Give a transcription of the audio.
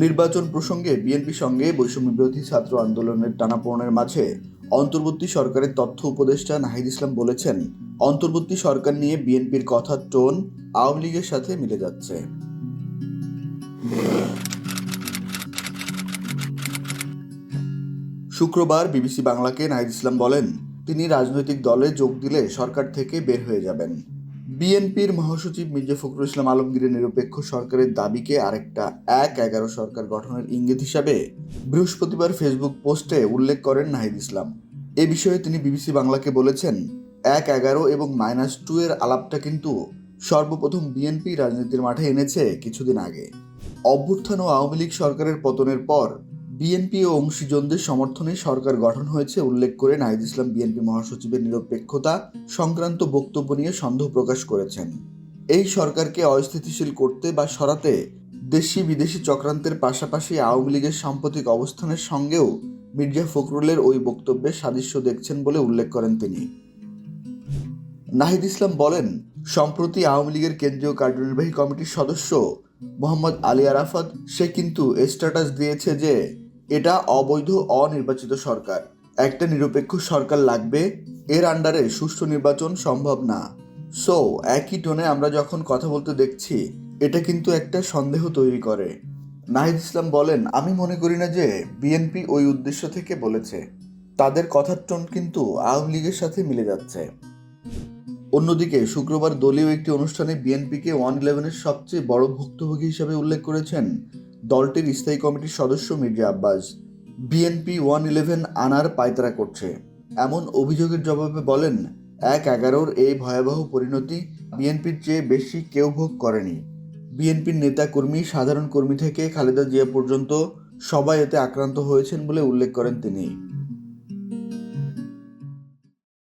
নির্বাচন প্রসঙ্গে বিএনপি সঙ্গে বৈষম্য বিরোধী ছাত্র আন্দোলনের টানাপোড়েনের মাঝে অন্তর্বর্তী সরকারের তথ্য উপদেষ্টা নাহিদ ইসলাম বলেছেন, অন্তর্বর্তী সরকার নিয়ে বিএনপির কথার টোন আওয়ামী লীগের সাথে মিলে যাচ্ছে। শুক্রবার বিবিসি বাংলাকে নাহিদ ইসলাম বলেন, তিনি রাজনৈতিক দলে যোগ দিলে সরকার থেকে বের হয়ে যাবেন। বিএনপির মহাসচিব মির্জা ফখরুল ইসলাম আলমগীরের নিরপেক্ষ সরকারের দাবিকে আরেকটা এক এগারো সরকার গঠনের ইঙ্গিত হিসাবে বৃহস্পতিবার ফেসবুক পোস্টে উল্লেখ করেন নাহিদ ইসলাম। এ বিষয়ে তিনি বিবিসি বাংলাকে বলেছেন, এক এগারো এবং মাইনাস টু এর আলাপটা কিন্তু সর্বপ্রথম বিএনপি রাজনীতির মাঠে এনেছে কিছুদিন আগে। অভ্যুত্থান ও আওয়ামী লীগ সরকারের পতনের পর বিএনপি ও অংশীজনদের সমর্থনে সরকার গঠন হয়েছে, উল্লেখ করে নাহিদ ইসলাম বিএনপি মহাসচিবের নিরপেক্ষতা সংক্রান্ত বক্তব্য নিয়ে সন্দেহ প্রকাশ করেছেন। এই সরকারকে অস্থিতিশীল করতে বা সরাতে দেশি বিদেশি চক্রান্তের পাশাপাশি আওয়ামী লীগের সাম্প্রতিক অবস্থানের সঙ্গেও মির্জা ফখরুলের ওই বক্তব্যে সাদৃশ্য দেখছেন বলে উল্লেখ করেন তিনি। নাহিদ ইসলাম বলেন, সম্প্রতি আওয়ামী লীগের কেন্দ্রীয় কার্যনির্বাহী কমিটির সদস্য মোহাম্মদ আলী আরাফাত, সে কিন্তু স্ট্যাটাস দিয়েছে যে এটা অবৈধ, অনির্বাচিত সরকার। একটা নিরপেক্ষ সরকার লাগবে, এর আন্ডারে সুষ্ঠু নির্বাচন সম্ভব না। সো একই টোনে আমরা যখন কথা বলতে দেখছি, এটা কিন্তু একটা সন্দেহ তৈরি করে। নাহিদ ইসলাম বলেন, আমি মনে করি না যে বিএনপি ওই উদ্দেশ্য থেকে বলেছে। তাদের কথার টোন কিন্তু আওয়ামী লীগের সাথে মিলে যাচ্ছে। অন্যদিকে, শুক্রবার দলীয় একটি অনুষ্ঠানে বিএনপিকে ওয়ান ইলেভেনের সবচেয়ে বড় ভুক্তভোগী হিসেবে উল্লেখ করেছেন দলটির স্থায়ী কমিটির সদস্য Mirza Abbas. BNP one eleven আনার পায়তারা করছে। এমন অভিযোগের জবাবে বলেন, এক এগারোর এই ভয়াবহ পরিণতি বিএনপির চেয়ে বেশি কেউ ভোগ করেনি। বিএনপির নেতা কর্মী, সাধারণ কর্মী থেকে খালেদা জিয়া পর্যন্ত সবাই এতে আক্রান্ত হয়েছেন বলে উল্লেখ করেন তিনি।